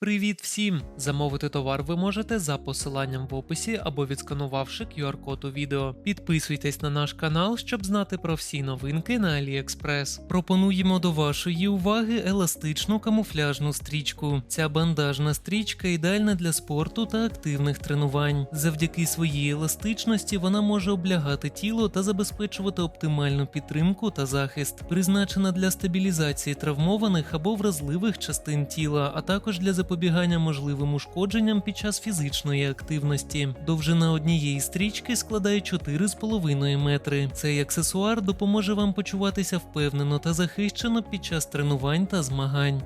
Привіт всім! Замовити товар ви можете за посиланням в описі або відсканувавши QR-код у відео. Підписуйтесь на наш канал, щоб знати про всі новинки на AliExpress. Пропонуємо до вашої уваги еластичну камуфляжну стрічку. Ця бандажна стрічка ідеальна для спорту та активних тренувань. Завдяки своїй еластичності вона може облягати тіло та забезпечувати оптимальну підтримку та захист, призначена для стабілізації травмованих або вразливих частин тіла, а також для запобігання можливим ушкодженням під час фізичної активності. Довжина однієї стрічки складає 4,5 метри. Цей аксесуар допоможе вам почуватися впевнено та захищено під час тренувань та змагань.